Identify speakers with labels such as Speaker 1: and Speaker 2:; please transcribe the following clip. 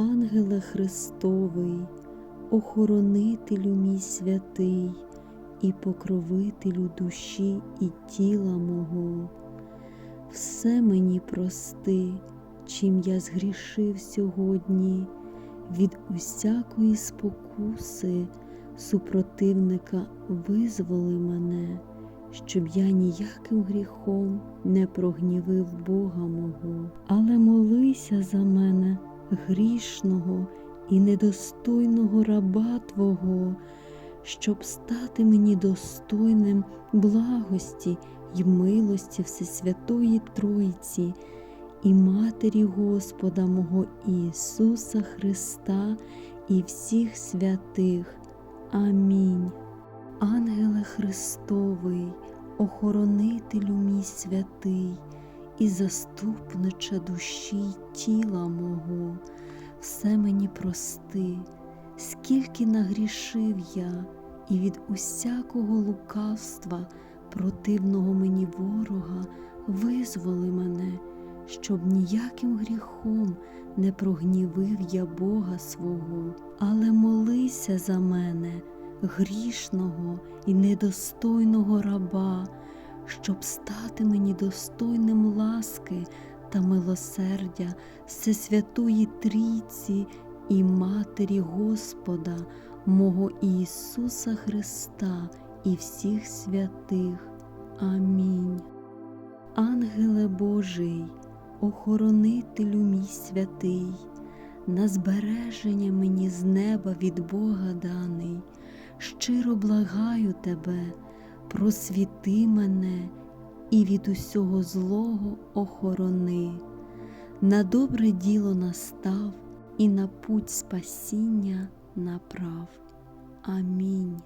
Speaker 1: Ангеле Христовий, охоронителю мій святий і покровителю душі і тіла мого, все мені прости, чим я згрішив сьогодні, від усякої спокуси, супротивника визволи мене, щоб я ніяким гріхом не прогнівив Бога мого, але молися за мене, грішного і недостойного раба Твого, щоб стати мені достойним благості й милості Всесвятої Тройці і Матері Господа мого Ісуса Христа і всіх святих. Амінь. Ангеле Христовий, охоронителю мій святий і заступниче душі й тіла мого, все мені прости, скільки нагрішив я, і від усякого лукавства, противного мені ворога, визволи мене, щоб ніяким гріхом не прогнівив я Бога свого, але молися за мене, грішного і недостойного раба, щоб стати мені достойним ласки та милосердя Всесвятої Трійці і Матері Господа, мого Ісуса Христа і всіх святих. Амінь. Ангеле Божий, охоронителю мій святий, на збереження мені з неба від Бога даний, щиро благаю тебе, просвіти мене і від усього злого охорони, на добре діло настав і на путь спасіння направ. Амінь.